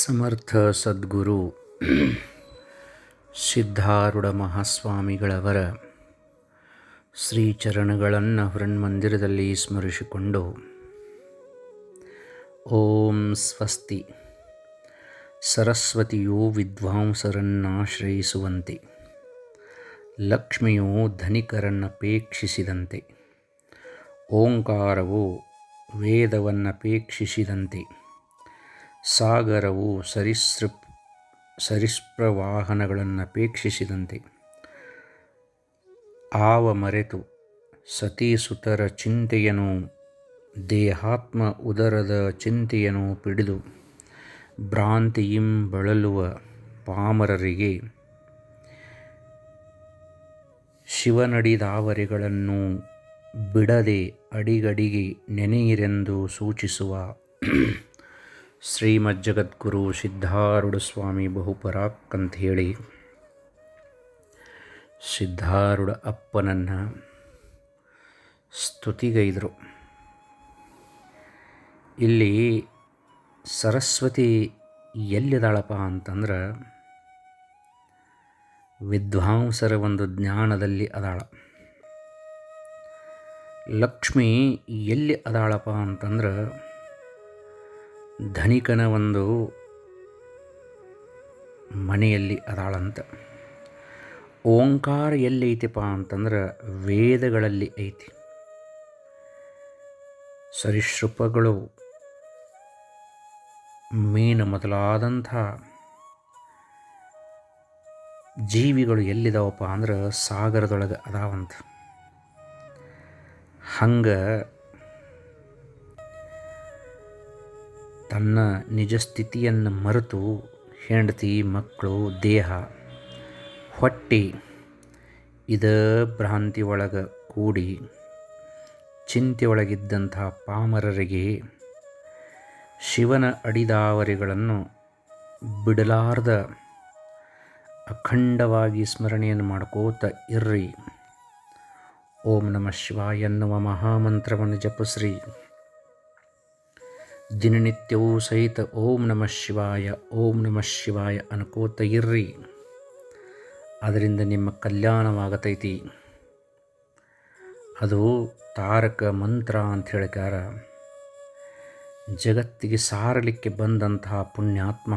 ಸಮರ್ಥ ಸದ್ಗುರು ಸಿದ್ಧಾರೂಢ ಮಹಾಸ್ವಾಮಿಗಳವರ ಶ್ರೀಚರಣಗಳನ್ನು ಹೃನ್ಮಂದಿರದಲ್ಲಿ ಸ್ಮರಿಸಿಕೊಂಡು ಓಂ ಸ್ವಸ್ತಿ ಸರಸ್ವತಿಯು ವಿದ್ವಾಂಸರನ್ನಾಶ್ರಯಿಸುವಂತೆ, ಲಕ್ಷ್ಮಿಯು ಧನಿಕರನ್ನಪೇಕ್ಷಿಸಿದಂತೆ, ಓಂಕಾರವು ವೇದವನ್ನಪೇಕ್ಷಿಸಿದಂತೆ. ಸಾಗರವು ಸರೀಸೃಪ್ ಸರೀಸೃಪವಾಹನಗಳನ್ನಪೇಕ್ಷಿಸಿದಂತೆ ಆವ ಮರೆತು ಸತೀಸುತರ ಚಿಂತೆಯನು ದೇಹಾತ್ಮ ಉದರದ ಚಿಂತೆಯನು ಪಿಡಿದು ಭ್ರಾಂತಿಯಿಂ ಬಳಲುವ ಪಾಮರರಿಗೆ ಶಿವನಡಿದಾವರೆಗಳನ್ನು ಬಿಡದೆ ಅಡಿಗಡಿಗೆ ನೆನೆಯಿರೆಂದು ಸೂಚಿಸುವ ಶ್ರೀಮಜ್ಜಗದ್ಗುರು ಸಿದ್ಧಾರೂಢ ಸ್ವಾಮಿ ಬಹುಪರಾಕ್ ಅಂತ ಹೇಳಿ ಸಿದ್ಧಾರೂಢ ಅಪ್ಪನನ್ನು ಸ್ತುತಿಗೈದರು. ಇಲ್ಲಿ ಸರಸ್ವತಿ ಎಲ್ಲಿದಾಳಪ್ಪ ಅಂತಂದ್ರೆ ವಿದ್ವಾಂಸರ ಒಂದು ಜ್ಞಾನದಲ್ಲಿ ಅದಾಳ. ಲಕ್ಷ್ಮಿ ಎಲ್ಲಿ ಅದಾಳಪ್ಪ ಅಂತಂದ್ರೆ ಧನಿಕನ ಒಂದು ಮನೆಯಲ್ಲಿ ಅದಾಳಂತ. ಓಂಕಾರ ಎಲ್ಲಿ ಐತಿಪ್ಪ ಅಂತಂದ್ರೆ ವೇದಗಳಲ್ಲಿ ಐತಿ. ಸರಿಸೃಪಗಳು ಮೀನು ಮೊದಲಾದಂಥ ಜೀವಿಗಳು ಎಲ್ಲಿದಾವಪ್ಪ ಅಂದ್ರೆ ಸಾಗರದೊಳಗೆ ಅದಾವಂತ. ಹಂಗೆ ತನ್ನ ನಿಜ ಸ್ಥಿತಿಯನ್ನು ಮರೆತು ಹೆಂಡತಿ, ಮಕ್ಕಳು, ದೇಹ ಹೊಟ್ಟೆ ಇದ ಭ್ರಾಂತಿ ಒಳಗೆ ಕೂಡಿ ಚಿಂತೆ ಒಳಗಿದ್ದಂಥ ಪಾಮರರಿಗೆ ಶಿವನ ಅಡಿದಾವರಿಗಳನ್ನು ಬಿಡಲಾರದ ಅಖಂಡವಾಗಿ ಸ್ಮರಣೆಯನ್ನು ಮಾಡ್ಕೋತ ಇರ್ರಿ. ಓಂ ನಮಃ ಶಿವಾಯ ಎನ್ನುವ ಮಹಾಮಂತ್ರವನ್ನು ಜಪಿಸ್ರಿ. ದಿನನಿತ್ಯವೂ ಸಹಿತ ಓಂ ನಮಃ ಶಿವಾಯ, ಓಂ ನಮಃ ಶಿವಾಯ ಅನ್ಕೋತ ಇರ್ರಿ ಅದರಿಂದ ನಿಮ್ಮ ಕಲ್ಯಾಣವಾಗತೈತಿ. ಅದು ತಾರಕ ಮಂತ್ರ ಅಂತ ಹೇಳಿಕಾರ ಜಗತ್ತಿಗೆ ಸಾರಲಿಕ್ಕೆ ಬಂದಂತಹ ಪುಣ್ಯಾತ್ಮ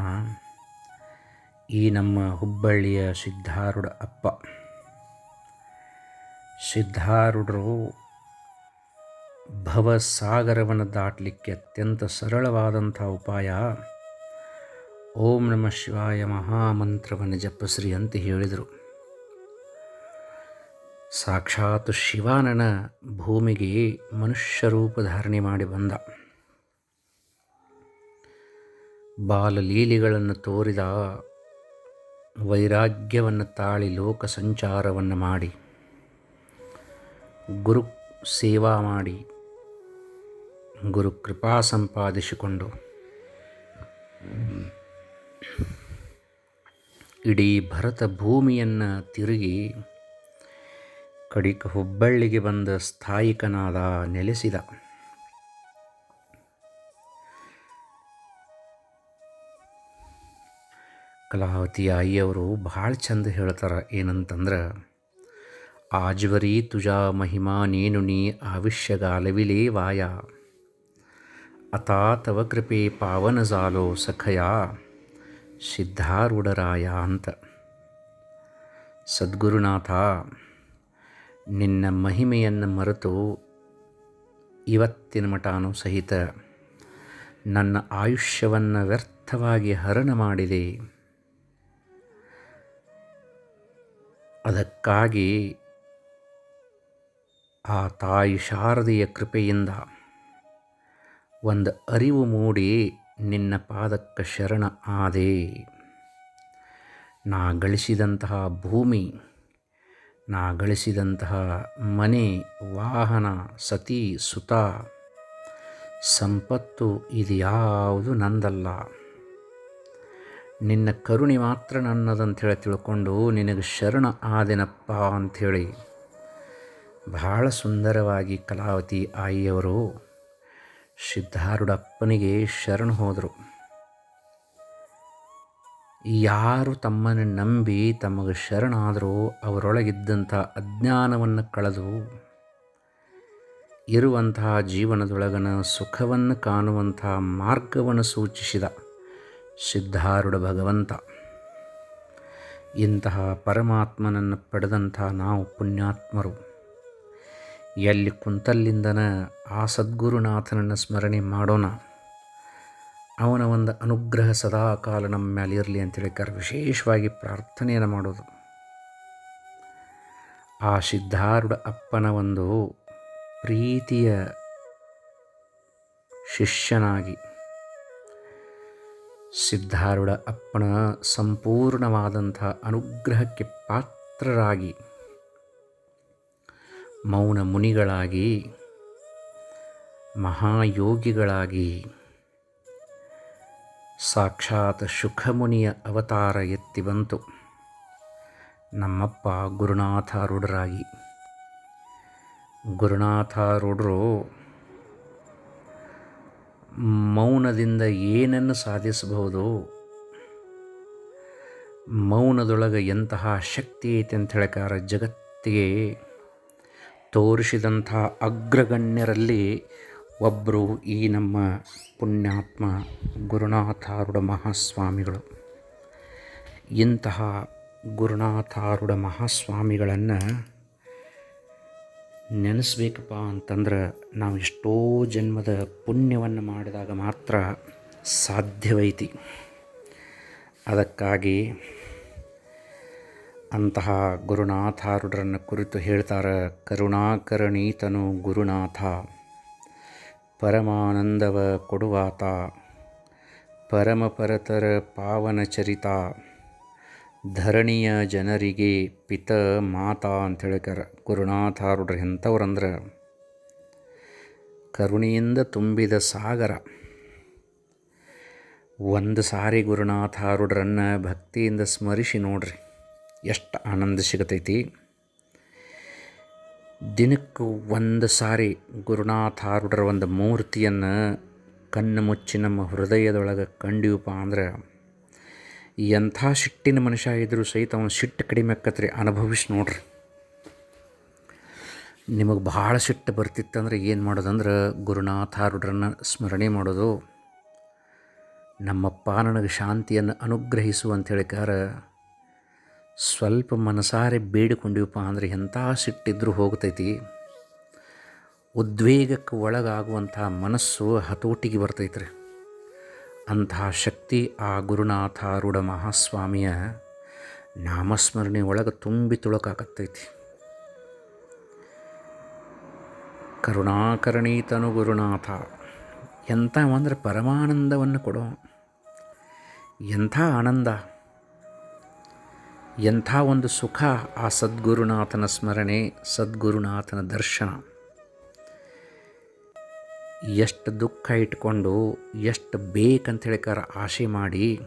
ಈ ನಮ್ಮ ಹುಬ್ಬಳ್ಳಿಯ ಸಿದ್ಧಾರೂಢ ಅಪ್ಪ. ಸಿದ್ಧಾರೂಢರು ಭವಸಾಗರವನ್ನು ದಾಟಲಿಕ್ಕೆ ಅತ್ಯಂತ ಸರಳವಾದಂಥ ಉಪಾಯ. ಓಂ ನಮಃ ಶಿವಾಯ ಮಹಾಮಂತ್ರವನ್ನು ಜಪಸ್ರಿ ಅಂತ ಹೇಳಿದರು. ಸಾಕ್ಷಾತ್ ಶಿವಾನನ ಭೂಮಿಗೆ ಮನುಷ್ಯ ರೂಪ ಧಾರಣೆ ಮಾಡಿ ಬಂದ. ಬಾಲಲೀಲೆಗಳನ್ನು ತೋರಿದ ವೈರಾಗ್ಯವನ್ನು ತಾಳಿ ಲೋಕ ಸಂಚಾರವನ್ನು ಮಾಡಿ, ಗುರು ಸೇವಾ ಮಾಡಿ ಗುರು ಕೃಪಾ ಸಂಪಾದಿಸಿಕೊಂಡು. ಇಡೀ ಭರತ ಭೂಮಿಯನ್ನು ತಿರುಗಿ ಕಡಿಕ ಹುಬ್ಬಳ್ಳಿಗೆ ಬಂದ ಸ್ಥಾಯಿಕನಾದ ನೆಲೆಸಿದ. ಕಲಾವತಿ ಆಯಿಯವರು ಭಾಳ ಚಂದ ಹೇಳ್ತಾರೆ ಏನಂತಂದ್ರೆ ಆಜ್ವರಿ ತುಜಾ ಮಹಿಮಾ ನೇನು ನೀ ಆವಿಷ್ಯಗಾಲವಿಲೇ ವಾಯ ಅತಾ ತವ ಕೃಪೆ ಪಾವನ ಜಾಲೋ ಸಖಯ ಸಿದ್ಧಾರೂಢರಾಯ ಅಂತ. ಸದ್ಗುರುನಾಥ, ನಿನ್ನ ಮಹಿಮೆಯನ್ನು ಮರೆತು ಇವತ್ತಿನ ಮಠಾನು ಸಹಿತ ನನ್ನ ಆಯುಷ್ಯವನ್ನು ವ್ಯರ್ಥವಾಗಿ ಹರಣ ಮಾಡಿದೆ. ಅದಕ್ಕಾಗಿ ಆ ತಾಯಿ ಶಾರದೆಯ ಕೃಪೆಯಿಂದ ಒಂದು ಅರಿವು ಮೂಡಿ ನಿನ್ನ ಪಾದಕ್ಕೆ ಶರಣ ಆದೆ. ನಾ ಗಳಿಸಿದಂತಹ ಭೂಮಿ, ನಾ ಗಳಿಸಿದಂತಹ ಮನೆ, ವಾಹನ, ಸತಿ, ಸುತ, ಸಂಪತ್ತು ಇದು ಯಾವುದು ನಂದಲ್ಲ. ನಿನ್ನ ಕರುಣೆ ಮಾತ್ರ ನನ್ನದಂಥೇಳಿ ತಿಳ್ಕೊಂಡು ನಿನಗೆ ಶರಣ ಆದೆನಪ್ಪ ಅಂಥೇಳಿ. ಬಹಳ ಸುಂದರವಾಗಿ ಕಲಾವತಿ ಆಯಿಯವರು. ಸಿದ್ಧಾರೂಢಪ್ಪನಿಗೆ ಶರಣ ಹೋದರು. ಯಾರು ತಮ್ಮನ್ನು ನಂಬಿ ತಮಗೆ ಶರಣಾದರೂ ಅವರೊಳಗಿದ್ದಂಥ ಅಜ್ಞಾನವನ್ನು ಕಳೆದು ಇರುವಂತಹ ಜೀವನದೊಳಗನ ಸುಖವನ್ನು ಕಾಣುವಂಥ ಮಾರ್ಗವನ್ನು ಸೂಚಿಸಿದ ಸಿದ್ಧಾರುಡ ಭಗವಂತ. ಇಂತಹ ಪರಮಾತ್ಮನನ್ನು ಪಡೆದಂಥ ನಾವು ಪುಣ್ಯಾತ್ಮರು. ಎಲ್ಲಿ ಕುಂತಲ್ಲಿಂದನ ಆ ಸದ್ಗುರುನಾಥನನ್ನು ಸ್ಮರಣೆ ಮಾಡೋಣ. ಅವನ ಒಂದು ಅನುಗ್ರಹ ಸದಾ ಕಾಲ ನಮ್ಮ ಮೇಲೆ ಇರಲಿ ಅಂತೇಳಿ ಕರ್ ವಿಶೇಷವಾಗಿ ಪ್ರಾರ್ಥನೆಯನ್ನು ಮಾಡೋದು. ಆ ಸಿದ್ಧಾರೂಢ ಅಪ್ಪನ ಒಂದು ಪ್ರೀತಿಯ ಶಿಷ್ಯನಾಗಿ ಸಿದ್ಧಾರೂಢ ಅಪ್ಪನ ಸಂಪೂರ್ಣವಾದಂಥ ಅನುಗ್ರಹಕ್ಕೆ ಪಾತ್ರರಾಗಿ ಮೌನ ಮುನಿಗಳಾಗಿ, ಮಹಾಯೋಗಿಗಳಾಗಿ, ಸಾಕ್ಷಾತ್ ಸುಖಮುನಿಯ ಅವತಾರ ಎತ್ತಿ ಬಂತು. ನಮ್ಮಪ್ಪ ಗುರುನಾಥಾರೂಢರಾಗಿ. ಗುರುನಾಥಾರೂಢರು ಮೌನದಿಂದ ಏನನ್ನು ಸಾಧಿಸಬಹುದು? ಮೌನದೊಳಗೆ ಎಂತಹ ಶಕ್ತಿ ಐತೆ ಅಂತ ಹೇಳಕಾರ ಜಗತ್ತಿಗೆ ತೋರಿಸಿದಂಥ ಅಗ್ರಗಣ್ಯರಲ್ಲಿ ಒಬ್ಬರು ಈ ನಮ್ಮ ಪುಣ್ಯಾತ್ಮ ಗುರುನಾಥಾರುಡ ಮಹಾಸ್ವಾಮಿಗಳು. ಇಂತಹ ಗುರುನಾಥಾರುಡ ಮಹಾಸ್ವಾಮಿಗಳನ್ನು ನೆನೆಸ್ಬೇಕಪ್ಪ ಅಂತಂದ್ರೆ ನಾವು ಎಷ್ಟೋ ಜನ್ಮದ ಪುಣ್ಯವನ್ನು ಮಾಡಿದಾಗ ಮಾತ್ರ ಸಾಧ್ಯವೈತಿ ಅದಕ್ಕಾಗಿ ಅಂತಹ ಗುರುನಾಥಾರುಡರನ್ನು ಕುರಿತು ಹೇಳ್ತಾರೆ, ಕರುಣಾಕರಣೀತನು ಗುರುನಾಥ, ಪರಮಾನಂದವ ಕೊಡುವಾತ, ಪರಮಪರತರ ಪಾವನ ಚರಿತ, ಧರಣಿಯ ಜನರಿಗೆ ಪಿತ ಮಾತಾ ಅಂತ ಕರ ಗುರುನಾಥಾರುಡ್ರ ಎಂಥವ್ರಂದ್ರೆ. ಕರುಣೆಯಿಂದ ತುಂಬಿದ ಸಾಗರ. ಒಂದು ಸಾರಿ ಗುರುನಾಥಾರುಡ್ರನ್ನು ಭಕ್ತಿಯಿಂದ ಸ್ಮರಿಸಿ ನೋಡ್ರಿ. ಎಷ್ಟು ಆನಂದ ಸಿಗತೈತಿ. ದಿನಕ್ಕೆ ಒಂದು ಸಾರಿ ಗುರುನಾಥಾರುಡ್ರ ಒಂದು ಮೂರ್ತಿಯನ್ನು ಕಣ್ಣು ಮುಚ್ಚಿ ನಮ್ಮ ಹೃದಯದೊಳಗೆ ಕಂಡಿವಪ್ಪ ಅಂದ್ರೆ ಎಂಥ ಸಿಟ್ಟಿನ ಮನುಷ್ಯ ಇದ್ದರೂ ಸಹಿತ ಅವನು ಸಿಟ್ಟು ಕಡಿಮೆ ಆಕತ್ರಿ ಅನುಭವಿಸಿ ನೋಡ್ರಿ. ನಿಮಗೆ ಭಾಳ ಸಿಟ್ಟು ಬರ್ತಿತ್ತಂದ್ರೆ ಏನು ಮಾಡೋದಂದ್ರೆ ಗುರುನಾಥಾರುಡ್ರನ್ನ ಸ್ಮರಣೆ ಮಾಡೋದು. ನಮ್ಮಪ್ಪ ನನಗೆ ಶಾಂತಿಯನ್ನು ಅನುಗ್ರಹಿಸು ಅಂತ ಹೇಳಿಕಾರ ಸ್ವಲ್ಪ ಮನಸಾರೆ ಬೇಡಿಕೊಂಡಿವಪ್ಪ ಅಂದರೆ ಎಂಥ ಸಿಟ್ಟಿದ್ರೂ ಹೋಗ್ತೈತಿ. ಉದ್ವೇಗಕ್ಕೆ ಒಳಗಾಗುವಂಥ ಮನಸ್ಸು ಹತೋಟಿಗೆ ಬರ್ತೈತ್ರಿ. ಅಂತಹ ಶಕ್ತಿ ಆ ಗುರುನಾಥಾರೂಢ ಮಹಾಸ್ವಾಮಿಯ ನಾಮಸ್ಮರಣೆ ಒಳಗೆ ತುಂಬಿ ತುಳಕಾಕತ್ತೈತಿ. ಕರುಣಾಕರಣೀತನು ಗುರುನಾಥ, ಎಂಥ ಅಂದರೆ ಪರಮಾನಂದವನ್ನು ಕೊಡೋ. ಎಂಥ ಆನಂದ. ಎಂಥ ಒಂದು ಸುಖ ಆ ಸದ್ಗುರುನಾಥನ ಸ್ಮರಣೆ, ಸದ್ಗುರುನಾಥನ ದರ್ಶನ. ಎಷ್ಟು ದುಃಖ ಇಟ್ಕೊಂಡು, ಎಷ್ಟು ಬೇಕಂತ ಹೇಳಿಕಾರ ಆಸೆ ಮಾಡಿ,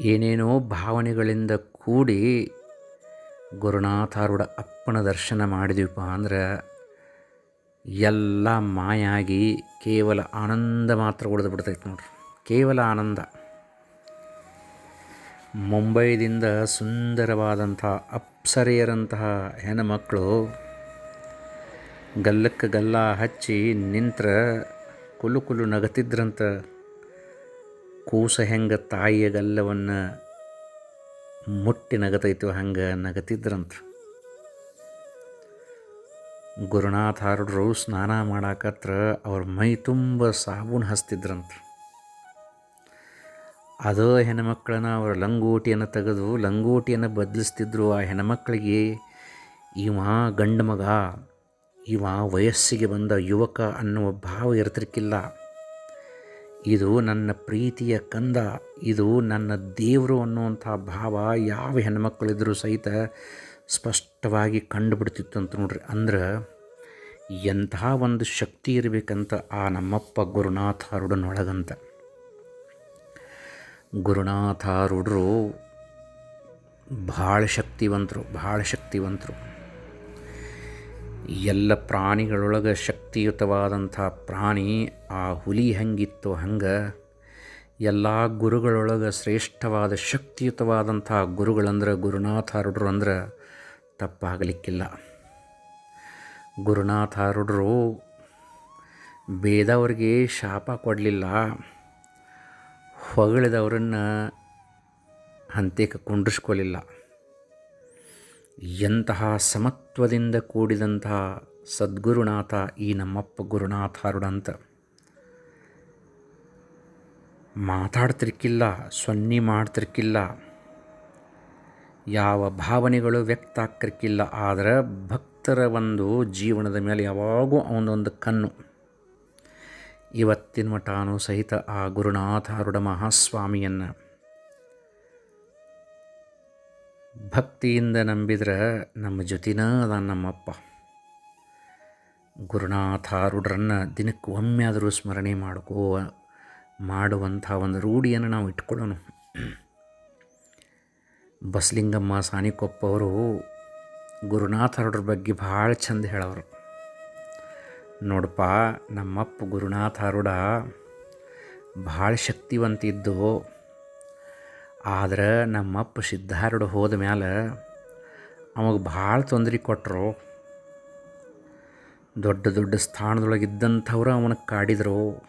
ಏನೇನೋ ಭಾವನೆಗಳಿಂದ ಕೂಡಿ ಗುರುನಾಥಾರೂಢ ಅಪ್ಪನ ದರ್ಶನ ಮಾಡಿದ್ವಿಪ್ಪ ಅಂದ್ರೆ, ಎಲ್ಲ ಮಾಯಾಗಿ ಕೇವಲ ಆನಂದ ಮಾತ್ರ ಉಳಿದು ಬಿಡ್ತೈತೆ ನೋಡ್ರಿ. ಕೇವಲ ಆನಂದ. ಮುಂಬೈದಿಂದ ಸುಂದರವಾದಂಥ ಅಪ್ಸರೆಯರಂತಹ ಹೆಣ್ಣುಮಕ್ಕಳು ಗಲ್ಲಕ್ಕೆ ಗಲ್ಲ ಹಚ್ಚಿ ನಿಂತ್ರ ಕುಲು ಕುಲು ನಗತಿದ್ರಂತ ಕೂಸ ಹೆಂಗೆ ತಾಯಿಯ ಗಲ್ಲವನ್ನು ಮುಟ್ಟಿ ನಗತೈತು ಹಂಗೆ ನಗತಿದ್ರಂತ. ಗುರುನಾಥಾರರು ಸ್ನಾನ ಮಾಡಾಕತ್ರ ಅವ್ರ ಮೈ ತುಂಬ ಸಾಬೂನು ಹಚ್ತಿದ್ರಂತ ಅದೋ ಹೆಣ್ಮಕ್ಳನ್ನ ಅವರ ಲಂಗೋಟಿಯನ್ನು ತೆಗೆದು ಲಂಗೋಟಿಯನ್ನು ಬದಲಿಸ್ತಿದ್ರು ಆ ಹೆಣ್ಮಕ್ಳಿಗೆ, ಇವ ಗಂಡ ಮಗ, ಇವ ವಯಸ್ಸಿಗೆ ಬಂದ ಯುವಕ ಅನ್ನುವ ಭಾವ ಇರ್ತಿರ್ಕಿಲ್ಲ. ಇದು ನನ್ನ ಪ್ರೀತಿಯ ಕಂದ, ಇದು ನನ್ನ ದೇವರು ಅನ್ನುವಂಥ ಭಾವ ಯಾವ ಹೆಣ್ಮಕ್ಳಿದ್ರೂ ಸಹಿತ ಸ್ಪಷ್ಟವಾಗಿ ಕಂಡುಬಿಡ್ತಿತ್ತು ಅಂತ ನೋಡ್ರಿ. ಅಂದ್ರೆ, ಎಂಥ ಒಂದು ಶಕ್ತಿ ಇರಬೇಕಂತ ಆ ನಮ್ಮಪ್ಪ ಗುರುನಾಥ ಅರುಡನೊಳಗಂತ ಗುರುನಾಥಾರೂಢರು ಭಾಳ ಶಕ್ತಿವಂತರು ಭಾಳ ಶಕ್ತಿವಂತರು. ಎಲ್ಲ ಪ್ರಾಣಿಗಳೊಳಗೆ ಶಕ್ತಿಯುತವಾದಂಥ ಪ್ರಾಣಿ ಆ ಹುಲಿ ಹೆಂಗಿತ್ತು ಹಂಗೆ ಎಲ್ಲ ಗುರುಗಳೊಳಗೆ ಶ್ರೇಷ್ಠವಾದ ಶಕ್ತಿಯುತವಾದಂಥ ಗುರುಗಳಂದ್ರೆ ಗುರುನಾಥಾರೂಢರು ಅಂದ್ರೆ ತಪ್ಪಾಗಲಿಕ್ಕಿಲ್ಲ. ಗುರುನಾಥಾರೂಢರು ಬೇದವ್ರಿಗೆ ಶಾಪ ಕೊಡಲಿಲ್ಲ. ಹೊಗಳಿದವರನ್ನು ಅಂತೇಕ ಕುಂಡ್ರಿಸ್ಕೊಳ್ಳಿಲ್ಲ. ಎಂತಹ ಸಮತ್ವದಿಂದ ಕೂಡಿದಂತಹ ಸದ್ಗುರುನಾಥ ಈ ನಮ್ಮಪ್ಪ ಗುರುನಾಥಾರುಡಂತ. ಮಾತಾಡ್ತಿರ್ಕಿಲ್ಲ, ಸೊನ್ನೆ ಮಾಡ್ತಿರ್ಕಿಲ್ಲ. ಯಾವ ಭಾವನೆಗಳು ವ್ಯಕ್ತ ಆಗ್ತಿರ್ಕಿಲ್ಲ ಆದರೆ ಭಕ್ತರ ಒಂದು ಜೀವನದ ಮೇಲೆ ಯಾವಾಗೂ ಅವನೊಂದು ಕಣ್ಣು. ಇವತ್ತಿನ ಮಠಾನು ಸಹಿತ ಆ ಗುರುನಾಥಾರುಡ ಮಹಾಸ್ವಾಮಿಯನ್ನು ಭಕ್ತಿಯಿಂದ ನಂಬಿದ್ರೆ ನಮ್ಮ ಜೊತಿನ ಅದ ನಮ್ಮಪ್ಪ. ಗುರುನಾಥಾರುಡ್ರನ್ನು ದಿನಕ್ಕೆ ಒಮ್ಮೆ ಆದರೂ ಸ್ಮರಣೆ ಮಾಡ್ಕೋ, ಮಾಡುವಂಥ ಒಂದು ರೂಢಿಯನ್ನು ನಾವು ಇಟ್ಕೊಳ್ಳೋಣ ಬಸಲಿಂಗಮ್ಮ ಸಾನಿಕೊಪ್ಪ ಅವರು ಗುರುನಾಥಾರುಡ್ರ ಬಗ್ಗೆ ಭಾಳ ಚಂದ ಹೇಳೋರು ನೋಡಪ್ಪ, ನಮ್ಮಪ್ಪ ಗುರುನಾಥ ಅರುಡ ಭಾಳ ಶಕ್ತಿವಂತ ಇದ್ದು ಆದ್ರೆ ನಮ್ಮಪ್ಪ ಸಿದ್ಧಾರೂಢ ಹೋದ ಮ್ಯಾಲೆ ಅವಾಗ ಭಾಳ ತೊಂದರೆ ಕೊಟ್ಟರು ದೊಡ್ಡ ದೊಡ್ಡ ಸ್ಥಾನದೊಳಗಿದ್ದಂಥವ್ರು ಅವನ ಕಾಡಿದರು.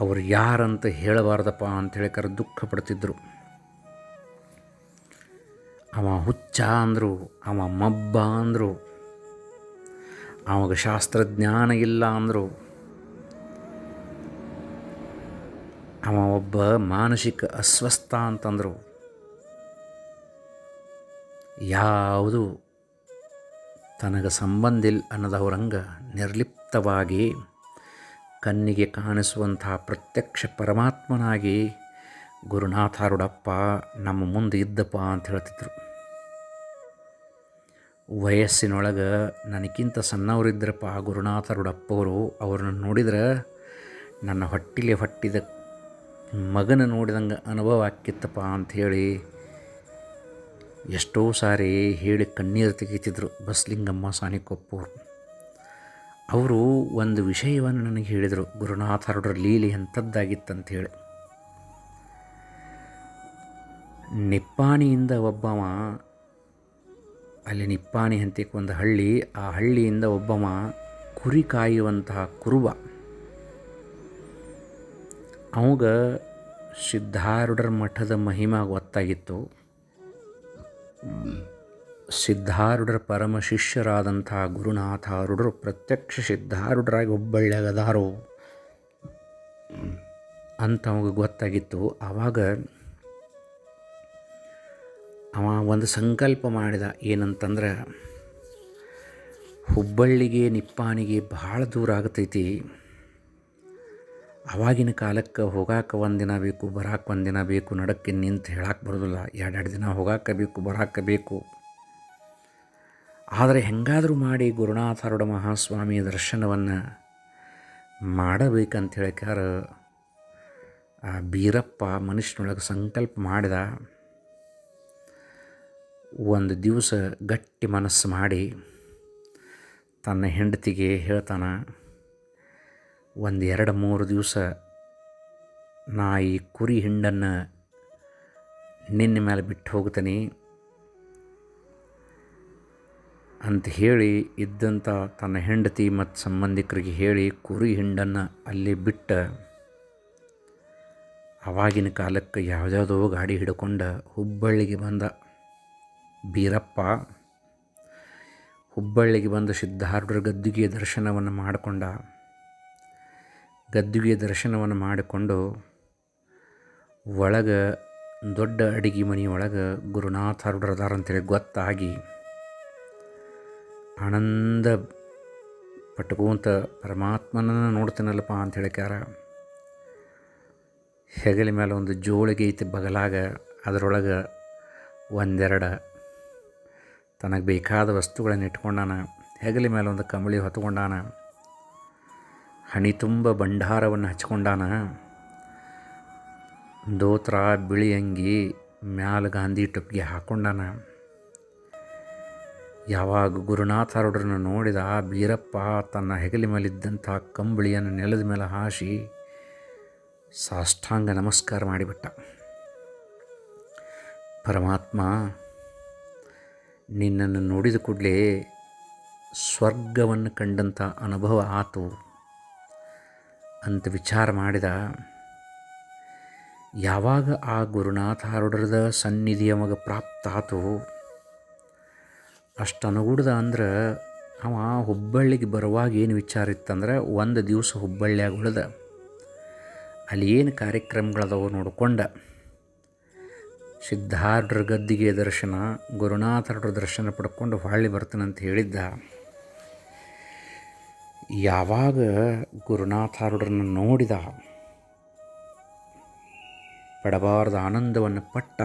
ಅವ್ರು ಯಾರಂತ ಹೇಳಬಾರ್ದಪ್ಪ ಅಂಥೇಳಿ ಕರೆ ದುಃಖ ಪಡ್ತಿದ್ರು ಅವ ಹುಚ್ಚ ಅಂದರು, ಅವ ಮಬ್ಬ ಅಂದರು, ಅವಾಗ ಶಾಸ್ತ್ರಜ್ಞಾನ ಇಲ್ಲ ಅಂದರು. ಅವ ಒಬ್ಬ ಮಾನಸಿಕ ಅಸ್ವಸ್ಥ ಅಂತಂದರು. ಯಾವುದು ತನಗೆ ಸಂಬಂಧಿಲ್ಲ ಅನ್ನೋದವ್ರಂಗೆ ನಿರ್ಲಿಪ್ತವಾಗಿ ಕಣ್ಣಿಗೆ ಕಾಣಿಸುವಂತಹ ಪ್ರತ್ಯಕ್ಷ ಪರಮಾತ್ಮನಾಗಿ ಗುರುನಾಥಾರುಡಪ್ಪ ನಮ್ಮ ಮುಂದೆ ಇದ್ದಪ್ಪ ಅಂತ ಹೇಳ್ತಿದ್ರು. ವಯಸ್ಸಿನೊಳಗೆ ನನಗಿಂತ ಸಣ್ಣವರಿದ್ದರಪ್ಪ ಗುರುನಾಥರುಡಪ್ಪವರು ಅವ್ರನ್ನ ನೋಡಿದ್ರೆ ನನ್ನ ಹೊಟ್ಟಿಲಿ ಹೊಟ್ಟಿದ ಮಗನ ನೋಡಿದಂಗೆ ಅನುಭವ ಆಕ್ಕಿತ್ತಪ್ಪ ಅಂಥೇಳಿ ಎಷ್ಟೋ ಸಾರಿ ಹೇಳಿ ಕಣ್ಣೀರು ತೆಗೀತಿದ್ರು ಬಸ್ಲಿಂಗಮ್ಮ ಸಾಣಿಕೊಪ್ಪವರು ಅವರು ಒಂದು ವಿಷಯವನ್ನು ನನಗೆ ಹೇಳಿದರು ಗುರುನಾಥರುಡ್ರ ಲೀಲೆ ಎಂಥದ್ದಾಗಿತ್ತಂಥೇಳಿ ನಿಪ್ಪಾಣಿಯಿಂದ ಒಬ್ಬವ ಅಲ್ಲಿ ನಿಪ್ಪಾಣಿ ಹಂತಕ್ಕೆ ಒಂದು ಹಳ್ಳಿ. ಆ ಹಳ್ಳಿಯಿಂದ ಒಬ್ಬಮ ಕುರಿ ಕಾಯುವಂತಹ ಕುರುಬ. ಅವಾಗ ಸಿದ್ಧಾರೂಢರ ಮಠದ ಮಹಿಮಾ ಗೊತ್ತಾಗಿತ್ತು. ಸಿದ್ಧಾರೂಢರ ಪರಮ ಶಿಷ್ಯರಾದಂಥ ಗುರುನಾಥಾರೂಢರು ಪ್ರತ್ಯಕ್ಷ ಸಿದ್ಧಾರೂಢರಾಗಿ ಹುಬ್ಬಳ್ಳಿಯಾಗದಾರೋ ಅಂತ ಅವಾಗ ಗೊತ್ತಾಗಿತ್ತು. ಆವಾಗ ಅವ ಒಂದು ಸಂಕಲ್ಪ ಮಾಡಿದ ಏನಂತಂದ್ರೆ, ಹುಬ್ಬಳ್ಳಿಗೆ, ನಿಪ್ಪಾಣಿಗೆ ಭಾಳ ದೂರ ಆಗತೈತಿ. ಆವಾಗಿನ ಕಾಲಕ್ಕೆ ಹೋಗಾಕ ಒಂದು ದಿನ ಬೇಕು, ಬರಾಕ ಒಂದು ದಿನ ಬೇಕು, ನಡಕ್ಕೆ ನಿಂತು ಹೇಳಕ್ಕೆ ಬರೋದಿಲ್ಲ. ಎರಡೆರಡು ದಿನ ಹೋಗಾಕ ಬೇಕು, ಬರಾಕ ಬೇಕು. ಆದರೆ ಹೆಂಗಾದರೂ ಮಾಡಿ ಗುರುನಾಥರುಡ ಮಹಾಸ್ವಾಮಿಯ ದರ್ಶನವನ್ನು ಮಾಡಬೇಕಂತ ಹೇಳ್ಕಾರ ಆ ಬೀರಪ್ಪ ಮನುಷ್ಯನೊಳಗೆ ಸಂಕಲ್ಪ ಮಾಡಿದ. ಒಂದು ದಿವಸ ಗಟ್ಟಿ ಮನಸ್ಸು ಮಾಡಿ ತನ್ನ ಹೆಂಡತಿಗೆ ಹೇಳ್ತಾನೆ ಒಂದು ಎರಡು ಮೂರು ದಿವಸ ನಾ ಈ ಕುರಿ ಹಿಂಡನ್ನು ನಿನ್ನ ಮೇಲೆ ಬಿಟ್ಟು ಹೋಗ್ತೀನಿ ಅಂತ ಹೇಳಿ ಇದ್ದಂಥ ತನ್ನ ಹೆಂಡತಿ ಮತ್ತು ಸಂಬಂಧಿಕರಿಗೆ ಹೇಳಿ ಕುರಿ ಹಿಂಡನ್ನು ಅಲ್ಲಿ ಬಿಟ್ಟ ಆವಾಗಿನ ಕಾಲಕ್ಕೆ ಯಾವುದ್ಯಾವುದೋ ಗಾಡಿ ಹಿಡ್ಕೊಂಡು ಹುಬ್ಬಳ್ಳಿಗೆ ಬಂದ. ಬೀರಪ್ಪ, ಹುಬ್ಬಳ್ಳಿಗೆ ಬಂದು ಸಿದ್ಧಾರೂಢರ ಗದ್ದುಗೆಯ ದರ್ಶನವನ್ನು ಮಾಡಿಕೊಂಡ. ಗದ್ದುಗೆಯ ದರ್ಶನವನ್ನು ಮಾಡಿಕೊಂಡು ಒಳಗೆ, ದೊಡ್ಡ ಅಡಿಗೆ ಮನೆಯೊಳಗೆ ಗುರುನಾಥ ಅಂತೇಳಿ ಗೊತ್ತಾಗಿ ಆನಂದ ಪಟ್ಕೋಂತ ಪರಮಾತ್ಮನನ್ನು ನೋಡ್ತೀನಲ್ಲಪ್ಪ ಅಂತ ಹೇಳಿಕ್ಯಾರ. ಹೆಗಲ ಮೇಲೆ ಒಂದು ಜೋಳಿಗೆ ಐತಿ ಬಗಲಾಗ, ಅದರೊಳಗೆ ಒಂದೆರಡು ತನಗೆ ಬೇಕಾದ ವಸ್ತುಗಳನ್ನು ಇಟ್ಕೊಂಡಾನ, ಹೆಗಲಿ ಮೇಲೆ ಒಂದು ಕಂಬಳಿ ಹೊತ್ಕೊಂಡಾನ, ಹಣಿ ತುಂಬ ಭಂಡಾರವನ್ನು ಹಚ್ಕೊಂಡಾನ. ದೋತ್ರ, ಬಿಳಿ ಅಂಗಿ, ಮ್ಯಾಲ ಗಾಂಧಿ ಟೊಪ್ಪಿಗೆ ಹಾಕ್ಕೊಂಡಾನ ಯಾವಾಗ ಗುರುನಾಥರೊಡರನ್ನು ನೋಡಿದ ಬೀರಪ್ಪ ತನ್ನ ಹೆಗಲಿ ಮೇಲಿದ್ದಂಥ ಕಂಬಳಿಯನ್ನು ನೆಲದ ಮೇಲೆ ಹಾಸಿ ಸಾಷ್ಟಾಂಗ ನಮಸ್ಕಾರ ಮಾಡಿಬಿಟ್ಟ. ಪರಮಾತ್ಮ ನಿನ್ನನ್ನು ನೋಡಿದ ಕೂಡಲೇ ಸ್ವರ್ಗವನ್ನು ಕಂಡಂಥ ಅನುಭವ ಆತು ಅಂತ ವಿಚಾರ ಮಾಡಿದ. ಯಾವಾಗ ಆ ಗುರುನಾಥಾರುಡ್ರದ ಸನ್ನಿಧಿಯ ಮಗ ಪ್ರಾಪ್ತ ಆತು ಅಷ್ಟು ಅಂದ್ರೆ ಅವ ಹುಬ್ಬಳ್ಳಿಗೆ ಬರುವಾಗ ಏನು ವಿಚಾರ ಇತ್ತಂದ್ರೆ ಒಂದು ದಿವಸ ಹುಬ್ಬಳ್ಳಿಯಾಗ ಉಳ್ದ. ಅಲ್ಲಿ ಏನು ಕಾರ್ಯಕ್ರಮಗಳದವು ನೋಡ್ಕೊಂಡ. ಸಿದ್ಧಾರ್ಢರ ಗದ್ದಿಗೆ ದರ್ಶನ ಗುರುನಾಥರ ದರ್ಶನ ಪಡ್ಕೊಂಡು ಹೊಳ್ಳಿ ಬರ್ತಾನಂತ ಹೇಳಿದ್ದ. ಯಾವಾಗ ಗುರುನಾಥಾರುಡ್ರನ್ನ ನೋಡಿದ? ಪಡಬಾರದ ಆನಂದವನ್ನು ಪಟ್ಟ,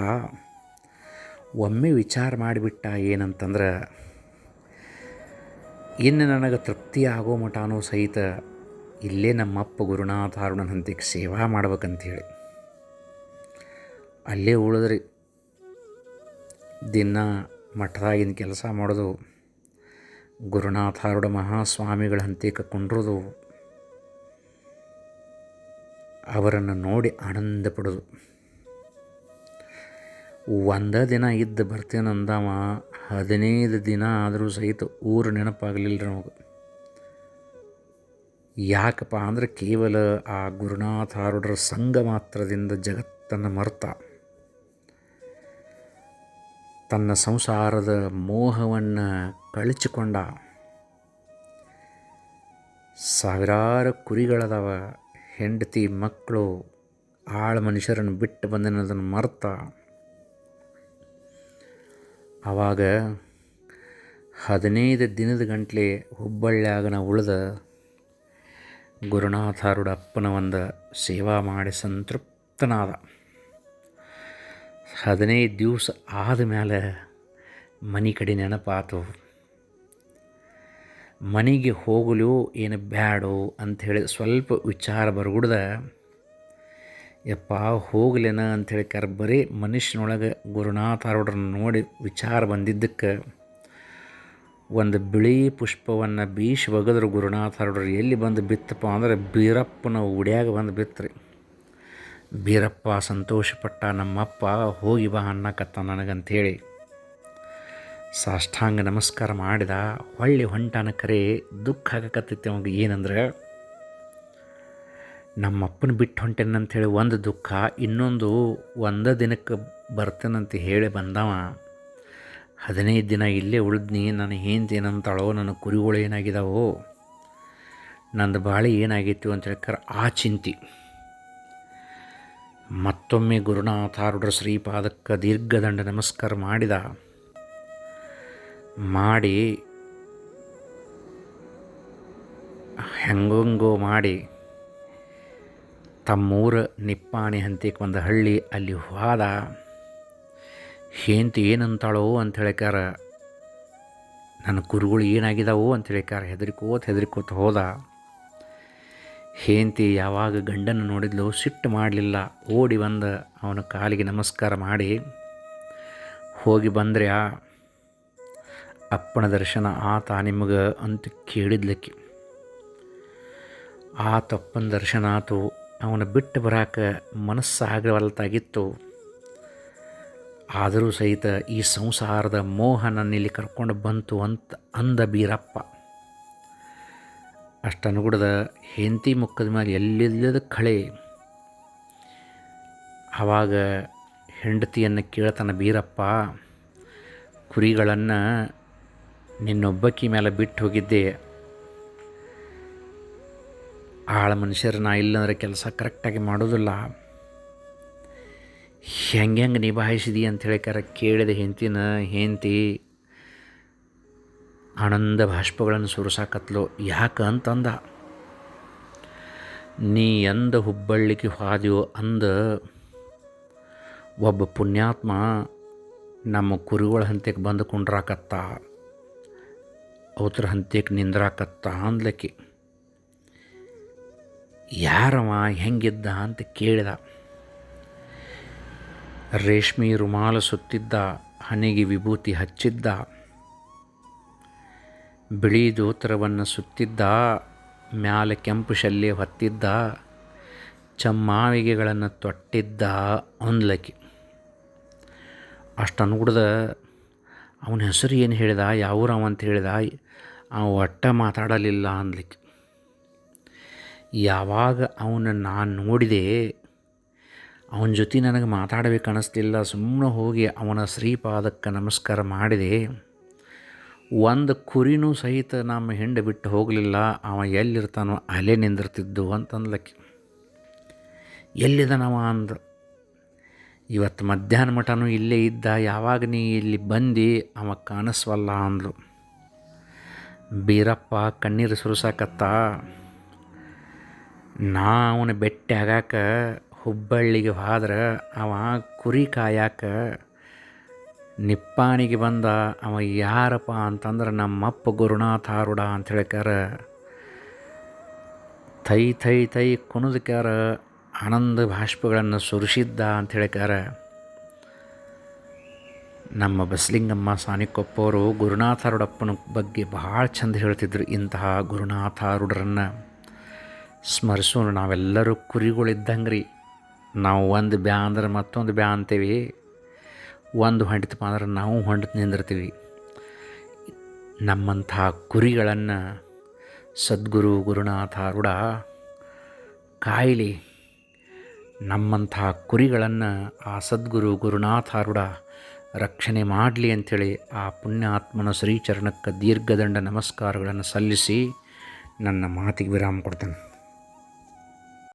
ಒಮ್ಮೆ ವಿಚಾರ ಮಾಡಿಬಿಟ್ಟ ಏನಂತಂದ್ರೆ, ಇನ್ನು ನನಗೆ ತೃಪ್ತಿ ಆಗೋ ಮಠನೂ ಸಹಿತ ಇಲ್ಲೇ ನಮ್ಮಪ್ಪ ಗುರುನಾಥಾರುಣನ ಹಂತಿಗೆ ಸೇವಾ ಮಾಡ್ಬೇಕಂಥೇಳಿ ಅಲ್ಲೇ ಉಳಿದ್ರಿ. ದಿನ ಮಠದಾಗಿನ ಕೆಲಸ ಮಾಡೋದು ಗುರುನಾಥಾರುಡ ಮಹಾಸ್ವಾಮಿಗಳ ಹಂತಿಕ ಕುಂಡ್ರೋದು ಅವರನ್ನು ನೋಡಿ ಆನಂದ ಪಡೋದು. ಒಂದ ದಿನ ಇದ್ದು ಬರ್ತೇನಂದವ ಹದಿನೈದು ದಿನ ಆದರೂ ಸಹಿತ ಊರು ನೆನಪಾಗಲಿಲ್ಲ ನಮಗೆ. ಯಾಕಪ್ಪ ಅಂದರೆ ಕೇವಲ ಆ ಗುರುನಾಥಾರುಡರ ಸಂಘ ಮಾತ್ರದಿಂದ ಜಗತ್ತನ್ನು ಮರ್ತ ತನ್ನ ಸಂಸಾರದ ಮೋಹವನ್ನು ಕಳಚಿಕೊಂಡ. ಸಾವಿರಾರು ಕುರಿಗಳದವ, ಹೆಂಡತಿ ಮಕ್ಕಳು ಆಳ ಮನುಷ್ಯರನ್ನು ಬಿಟ್ಟು ಬಂದನದನ್ನು ಮರ್ತ. ಆವಾಗ ಹದಿನೈದು ದಿನದ ಗಂಟ್ಲೆ ಹುಬ್ಬಳ್ಳಿಯಾಗನ ಉಳಿದ ಗುರುನಾಥಾರುಡ ಅಪ್ಪನ ಒಂದು ಸೇವಾ ಮಾಡಿ ಸಂತೃಪ್ತನಾದ. ಹದಿನೈದು ದಿವಸ ಆದ ಮೇಲೆ ಮನೆ ಕಡೆ ನೆನಪಾತು. ಮನೆಗೆ ಹೋಗಲು ಏನು ಬ್ಯಾಡೋ ಅಂಥೇಳಿ ಸ್ವಲ್ಪ ವಿಚಾರ ಬರ್ಗುಡ್ದ, ಯಪ್ಪ ಹೋಗ್ಲೇನ ಅಂಥೇಳಿ ಕರ್ ಬರೀ ಮನುಷ್ಯನೊಳಗೆ ಗುರುನಾಥಾರೋಡ್ರನ್ನ ನೋಡಿ ವಿಚಾರ ಬಂದಿದ್ದಕ್ಕೆ, ಒಂದು ಬಿಳಿ ಪುಷ್ಪವನ್ನು ಬೀಸಿ ಒಗದ್ರು ಗುರುನಾಥಾರೋಡ್ರು ಎಲ್ಲಿ ಬಂದು ಬಿತ್ತಪ್ಪ ಅಂದ್ರೆ ಬೀರಪ್ಪನ ಉಡ್ಯಾಗ ಬಂದು ಬಿತ್ರಿ ಬೀರಪ್ಪ ಸಂತೋಷಪಟ್ಟ ನಮ್ಮಪ್ಪ, ಹೋಗಿ ಬಾ ಅನ್ನಕತ್ತ ನನಗಂಥೇಳಿ ಸಾಷ್ಟಾಂಗ ನಮಸ್ಕಾರ ಮಾಡಿದ ಹೊಳ್ಳಿ ಹೊಂಟಾನ ಕರೆ ದುಃಖ ಆಗಕತ್ತೈತಿ ಅವಾಗ ಏನಂದ್ರೆ, ನಮ್ಮಪ್ಪನ ಬಿಟ್ಟು ಹೊಂಟೇನಂಥೇಳಿ ಒಂದು ದುಃಖ, ಇನ್ನೊಂದು ಒಂದೇ ದಿನಕ್ಕೆ ಬರ್ತೇನಂತ ಹೇಳಿ ಬಂದವ. ಹದಿನೈದು ದಿನ ಇಲ್ಲೇ ಉಳಿದ್ನಿ, ನನ್ನ ಹೆಂಡ್ತಿ ಏನಂತಾಳೋ, ನನ್ನ ಕುರಿಗಳು ಏನಾಗಿದಾವೋ, ನಂದು ಬಾಳೆ ಏನಾಗಿತ್ತು ಅಂತ ಹೇಳ್ಕರ ಆ ಚಿಂತಿ. ಮತ್ತೊಮ್ಮೆ ಗುರುನಾಥಾರುಡ್ರ ಶ್ರೀಪಾದಕ್ಕೆ ದೀರ್ಘದಂಡ ನಮಸ್ಕಾರ ಮಾಡಿದ. ಮಾಡಿ ಹೆಂಗೋ ಮಾಡಿ ತಮ್ಮೂರ ನಿಪ್ಪಾಣಿ ಹಂತಿಕ್ ಒಂದು ಹಳ್ಳಿ ಅಲ್ಲಿ ಹೋದ. ಹೇಂತಿ ಏನಂತಾಳೋ ಅಂತ ಹೇಳಿಕಾರ ನನ್ನ ಕುರುಗಳು ಏನಾಗಿದಾವೋ ಅಂತ ಹೇಳಿಕಾರ ಹೆದರಿಕೋತ ಹೆದರಿಕೋತ ಹೋದ. ಹೇಂತಿ ಯಾವಾಗ ಗಂಡನ್ನು ನೋಡಿದ್ಲು ಸಿಟ್ಟು ಮಾಡಲಿಲ್ಲ. ಓಡಿ ಬಂದು ಅವನ ಕಾಲಿಗೆ ನಮಸ್ಕಾರ ಮಾಡಿ, ಹೋಗಿ ಬಂದರೆ ಅಪ್ಪನ ದರ್ಶನ ಆತ ನಿಮಗೆ ಅಂತ ಕೇಳಿದ್ಲಕ್ಕಿ. ಆ ತಪ್ಪನ ದರ್ಶನ ಆತು. ಅವನ ಬಿಟ್ಟು ಬರಾಕ ಮನಸ್ಸಾಗವಲ್ತಾಗಿತ್ತು ಆದರೂ ಸಹಿತ ಈ ಸಂಸಾರದ ಮೋಹ ನನ್ನಿಲ್ಲಿ ಕರ್ಕೊಂಡು ಬಂತು ಅಂತ ಅಂದ ಬೀರಪ್ಪ. ಅಷ್ಟನುಗುಡದ ಹೆಂಡತಿ ಮುಖದ ಮೇಲೆ ಎಲ್ಲಿಲ್ಲದ ಕಳೆ. ಆವಾಗ ಹೆಂಡತಿಯನ್ನು ಕೇಳ್ತಾನೆ, ಬೀರಪ್ಪ, ಕುರಿಗಳನ್ನು ನಿನ್ನೊಬ್ಬಕ್ಕಿ ಮೇಲೆ ಬಿಟ್ಟು ಹೋಗಿದ್ದೆ. ಆಳ ಮನುಷ್ಯರು ನಾ ಇಲ್ಲಂದ್ರೆ ಕೆಲಸ ಕರೆಕ್ಟಾಗಿ ಮಾಡೋದಿಲ್ಲ. ಹೆಂಗೆ ಹೆಂಗೆ ನಿಭಾಯಿಸಿದಿ? ಅಂತ ಹೇಳಿ ಕರೆ ಕೇಳಿದ ಹೆಂತಿನ ಹೆಂತಿ ಆನಂದ ಬಾಷ್ಪಗಳನ್ನು ಸುರಿಸಾಕತ್ಲೋ, ಯಾಕೆ ಅಂತಂದ? ನೀ ಎಂದ ಹುಬ್ಬಳ್ಳಿಗೆ ಹಾದ್ಯೋ ಅಂದ, ಒಬ್ಬ ಪುಣ್ಯಾತ್ಮ ನಮ್ಮ ಕುರಿಗಳ ಹಂತೆಗೆ ಬಂದು ಕುಂಡ್ರಾಕತ್ತ ಅವತ್ರ ಹಂತೆಗೆ ನಿಂದ್ರಾಕತ್ತ ಅಂದ್ಲಕ್ಕಿ ಯಾರವ ಹೆಂಗಿದ್ದ ಅಂತ ಕೇಳಿದ. ರೇಷ್ಮೆ ರುಮಾಲು ಸುತ್ತಿದ್ದ, ಹಣೆಗೆ ವಿಭೂತಿ ಹಚ್ಚಿದ್ದ. ಬಿಳಿ ದೋತ್ರವನ್ನು ಸುತ್ತಿದ್ದ, ಮ್ಯಾಲೆ ಕೆಂಪು ಶಲ್ಯ ಹೊತ್ತಿದ್ದ, ಚಮ್ಮಾವಿಗೆಗಳನ್ನು ತೊಟ್ಟಿದ್ದ ಒಂದ್ಲಕಿ. ಅಷ್ಟು ಅನ್ಗುಡ್ದ ಅವನ ಹೆಸರು ಏನು ಹೇಳಿದ ಯಾವೂರವ ಅಂತ ಹೇಳಿದ, ಅವ ಒಟ್ಟ ಮಾತಾಡಲಿಲ್ಲ ಅಂದ್ಲಿಕ್ಕೆ ಯಾವಾಗ ಅವನ ನಾನು ನೋಡಿದೆ, ಅವನ ಜೊತೆ ನನಗೆ ಮಾತಾಡಬೇಕು ಅನ್ನಿಸ್ಲಿಲ್ಲ ಸುಮ್ಮನೆ ಹೋಗಿ ಅವನ ಶ್ರೀಪಾದಕ್ಕೆ ನಮಸ್ಕಾರ ಮಾಡಿದೆ ಒಂದು ಕುರಿನೂ ಸಹಿತ ನಮ್ಮ ಹೆಂಡೆ ಬಿಟ್ಟು ಹೋಗಲಿಲ್ಲ. ಅವ ಎಲ್ಲಿರ್ತಾನೋ ಅಲೆ ನಿಂದಿರ್ತಿದ್ದು ಅಂತಂದ್ಲಕ್ಕಿ. ಎಲ್ಲಿದನವ ಅಂದ ಇವತ್ತು ಮಧ್ಯಾಹ್ನ ಮಠನೂ ಇಲ್ಲೇ ಇದ್ದ, ಯಾವಾಗ ನೀ ಇಲ್ಲಿ ಬಂದು? ಅವ ಕಾಣಿಸ್ವಲ್ಲ ಅಂದ್ಲು ಬೀರಪ್ಪ ಕಣ್ಣೀರು ಸುರಿಸಾಕತ್ತ, ನಾ ಅವನ ಬೆಟ್ಟಿ ಆಗಾಕ ಹುಬ್ಬಳ್ಳಿಗೆ ಹೋದ್ರೆ ಅವ ಕುರಿ ಕಾಯಾಕ ನಿಪ್ಪಾಣಿಗೆ ಬಂದ ಅವ ಯಾರಪ್ಪ ಅಂತಂದ್ರೆ ನಮ್ಮಪ್ಪ ಗುರುನಾಥಾರುಡ ಅಂತ ಹೇಳ್ಕಾರ ಥೈ ಥೈ ಥೈ ಕುಣಿದ್ಕ್ಯಾರ, ಆನಂದ ಭಾಷ್ಪಗಳನ್ನು ಸುರಿಸಿದ್ದ ಅಂತ ಹೇಳ್ಕಾರ ನಮ್ಮ ಬಸಲಿಂಗಮ್ಮ ಸಾನಿಕೊಪ್ಪವರು ಗುರುನಾಥಾರುಡಪ್ಪನ ಬಗ್ಗೆ ಭಾಳ ಚಂದ ಹೇಳ್ತಿದ್ರು ಇಂತಹ ಗುರುನಾಥಾರುಡರನ್ನು ಸ್ಮರಿಸೋಣ, ನಾವೆಲ್ಲರೂ ಕುರಿಗಳಿದ್ದಂಗೆ ರೀ ನಾವು ಒಂದು ಬ್ಯಾ ಅಂದ್ರೆ ಮತ್ತೊಂದು ಬ್ಯಾ ಅಂತೀವಿ. ಒಂದು ಹೊಂಟಿತಪ್ಪ ಅಂದ್ರೆ ನಾವು ಹೊಂಟು ನಿಂದಿರ್ತೀವಿ. ನಮ್ಮಂಥ ಕುರಿಗಳನ್ನು ಸದ್ಗುರು ಗುರುನಾಥಾರುಡ ಕಾಯಿಲಿ ನಮ್ಮಂಥ ಕುರಿಗಳನ್ನು ಆ ಸದ್ಗುರು, ಗುರುನಾಥ ರೂಢ ರಕ್ಷಣೆ ಮಾಡಲಿ ಅಂಥೇಳಿ ಆ ಪುಣ್ಯಾತ್ಮನ ಶ್ರೀಚರಣಕ್ಕೆ ದೀರ್ಘದಂಡ ನಮಸ್ಕಾರಗಳನ್ನು ಸಲ್ಲಿಸಿ ನನ್ನ ಮಾತಿಗೆ ವಿರಾಮ ಕೊಡ್ತೇನೆ.